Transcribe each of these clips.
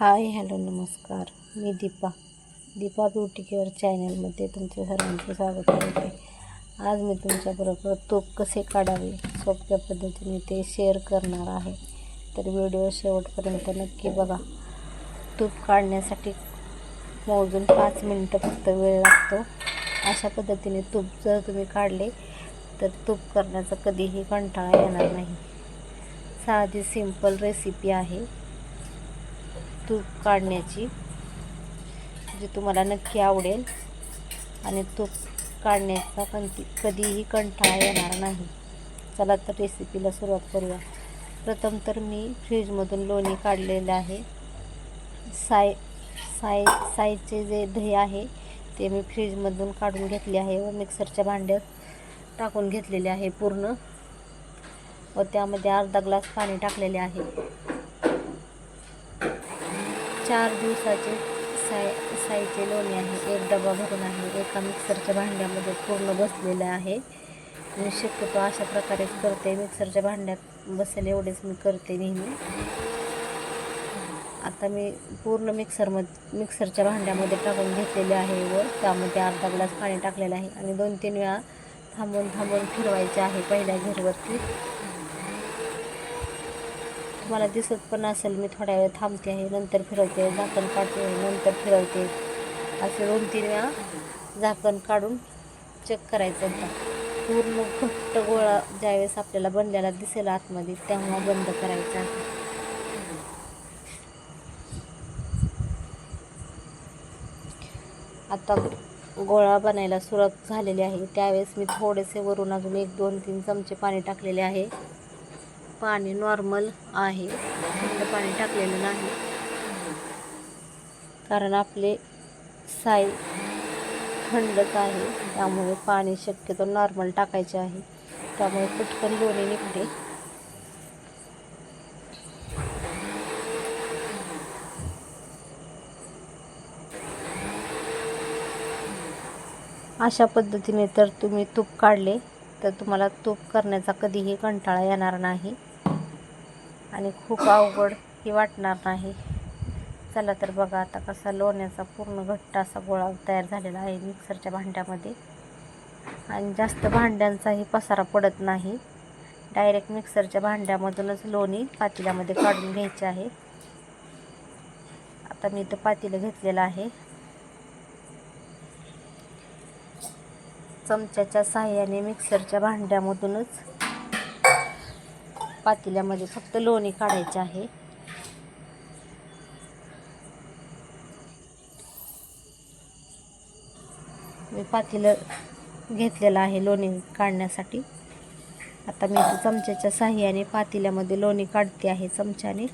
हाय hello नमस्कार. मी Deepa. Deepa beauty care चॅनलमध्ये तुमचं सर्वांचं स्वागत करते. आज मी तुमच्याबरोबर तूप कसे काढावे सोप्या पद्धतीने ते शेअर करणार आहे. तर व्हिडिओ शेवटपर्यंत नक्की बघा. तूप काढण्यासाठी मोजून पाच मिनटं फक्त वेळ लागतो. अशा पद्धतीने तूप जर तुम्ही काढले तर तूप करण्याचा कधीही कंटाळा येणार नाही. साधी सिंपल रेसिपी आहे. तूप काढण्याची जी तुम्हाला नक्की आवडेल. आणि तूप काढण्याचा कंटी कधीही कंटाळा येणार नाही. चला तर रेसिपीला सुरुवात करूया. प्रथम तर मी फ्रीजमधून लोणी काढलेलं आहे. साय साय सायचे जे दही आहे ते मी फ्रीजमधून काढून घेतले आहे व मिक्सरच्या भांड्यात टाकून घेतलेले आहे पूर्ण. व त्यामध्ये अर्धा ग्लास पाणी टाकलेले आहे. चार दिवसाचे साय साईचे लोणी आहे. एक डबा भरून आहे. एका मिक्सरच्या भांड्यामध्ये पूर्ण बसलेलं आहे. मी शक्यतो अशा प्रकारेच करते. मिक्सरच्या भांड्यात बसेल एवढेच मी करते नेहमी. आता मी पूर्ण मिक्सरमध्ये मिक्सरच्या भांड्यामध्ये टाकून घेतलेले आहे व त्यामध्ये अर्धा ग्लास पाणी टाकलेलं आहे. आणि दोन तीन वेळा थांबून थांबून फिरवायचे आहे पहिल्या घेरवरती. तुम्हाला दिसत पण असेल मी थोड्या वेळ थांबते आहे नंतर फिरवते झाकण काढते नंतर फिरवते. असे दोन तीन वेळा झाकण काढून चेक करायचं होता. पूर्ण घट्ट गोळा ज्यावेळेस आपल्याला बनलेला दिसेल आतमध्ये तेव्हा बंद करायचा आता गोळा बनायला सुरुवात झालेली आहे. त्यावेळेस मी थोडेसे वरून अजून एक दोन तीन चमचे पाणी टाकलेले आहे. पाणी नॉर्मल आहे. थंड पाणी टाकलेलं नाही. कारण आपले साई थंडच आहे. त्यामुळे पाणी शक्यतो नॉर्मल टाकायचे आहे. त्यामुळे पटकन लोणी निघते. अशा पद्धतीने तर तुम्ही तूप काढले तर तुम्हाला तूप करण्याचा कधीही कंटाळा येणार नाही. आणि खूप अवघड ही वाटणार नाही. चला तर बघा आता कसा लोण्याचा पूर्ण घट्ट असा गोळा तयार झालेला आहे मिक्सरच्या भांड्यामध्ये. आणि जास्त भांड्यांचाही पसारा पडत नाही. डायरेक्ट मिक्सरच्या भांड्यामधूनच लोणी पातेल्यामध्ये काढून घ्यायचे आहे. आता मी इथं पातेलं घेतलेलं आहे. चमच्याच्या साह्याने मिक्सरच्या भांड्यामधूनच पातेल्यामध्ये फक्त लोणी काढायचे आहे. मी पातेलं घेतलेलं आहे लोणी काढण्यासाठी. आता मी चमच्याच्या साह्याने पातेल्यामध्ये लोणी काढते आहे चमच्याने.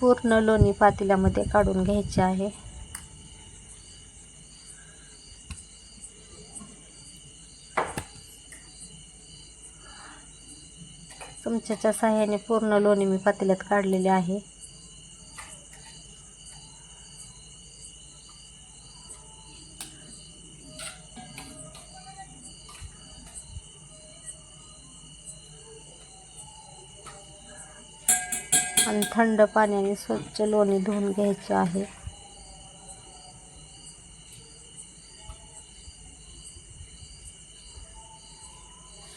पूर्ण लोणी पातेल्यामध्ये काढून घ्यायचे आहे. चमच्याच्या साह्याने पूर्ण लोणी मी पातेल्यात काढलेले आहे. आणि थंड पाण्याने स्वच्छ लोणी धुवून घ्यायचं आहे.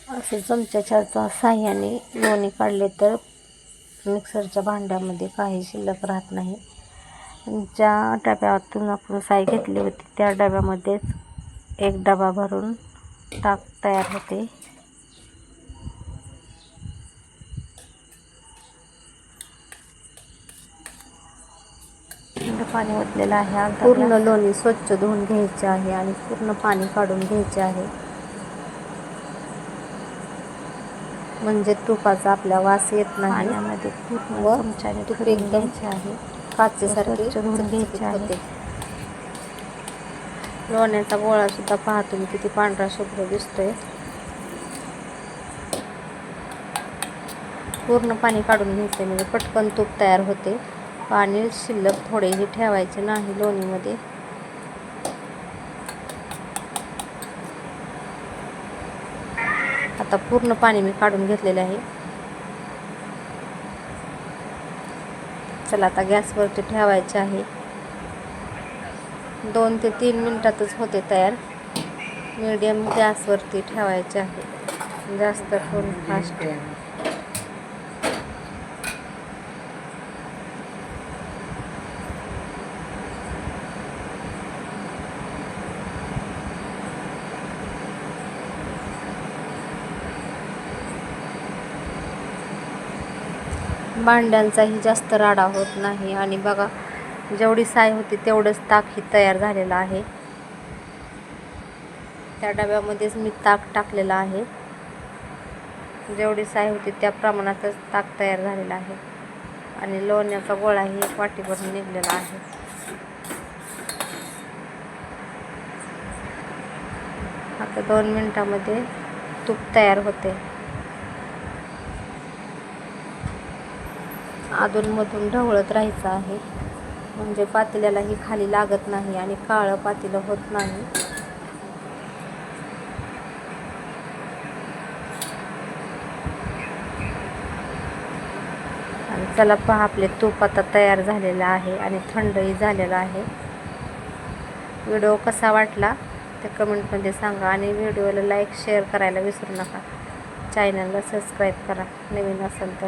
असे चमच्याच्या साह्याने लोणी काढले तर मिक्सरच्या भांड्यामध्ये काही शिल्लक राहत नाही. ज्या डब्यातून आपण साई घेतली होती त्या डब्यामध्येच एक डबा भरून ताक तयार होते. पाणी ओतलेलं आहे. पूर्ण लोणी स्वच्छ धुवून घ्यायचे आहे आणि पूर्ण पाणी काढून घ्यायचे आहे. म्हणजे तुपाचा आपला वास येत नाही. पाण्यामध्ये पूर्ण व चमच्याने तूप एकदम घ्यायचे आहे. काचेसारखे स्वच्छ धुवून घ्यायचे आहे. लोण्याचा गोळा सुद्धा पहा तुम्ही किती पांढरा शुभ्र दिसतोय. पूर्ण पाणी काढून घ्यायचे म्हणजे पटकन तूप तयार होते. पाणी शिल्लक थोडेही ठेवायचे नाही लोणीमध्ये. आता पूर्ण पाणी मी काढून घेतलेले आहे. चला आता गॅसवरती ठेवायचे आहे. दोन ते तीन मिनटातच होते तयार. मीडियम गॅसवरती ठेवायचे आहे. जास्त करून फास्ट. भांड्यांचाही जास्त राडा होत नाही. आणि बघा जेवढी साय होती तेवढंच ताक ही तयार झालेलं आहे. त्या डब्यामध्येच मी ताक टाकलेलं आहे. जेवढी साय होती त्या प्रमाणातच ताक तयार झालेलं आहे. आणि लोण्याचा गोळाही एक वाटीभरून निघलेला आहे. आता दोन मिनटामध्ये तूप तयार होते. अधूनमधून ढवळत राहायचं आहे. म्हणजे पातेल्यालाही खाली लागत नाही आणि काळं पातेलं होत नाही. आणि चला पहा आपले तूप आता तयार झालेलं आहे आणि थंडही झालेलं आहे. व्हिडिओ कसा वाटला ते कमेंटमध्ये सांगा आणि व्हिडिओला लाईक शेअर करायला विसरू नका. चॅनलला सबस्क्राईब करा. नवीन असेल तर.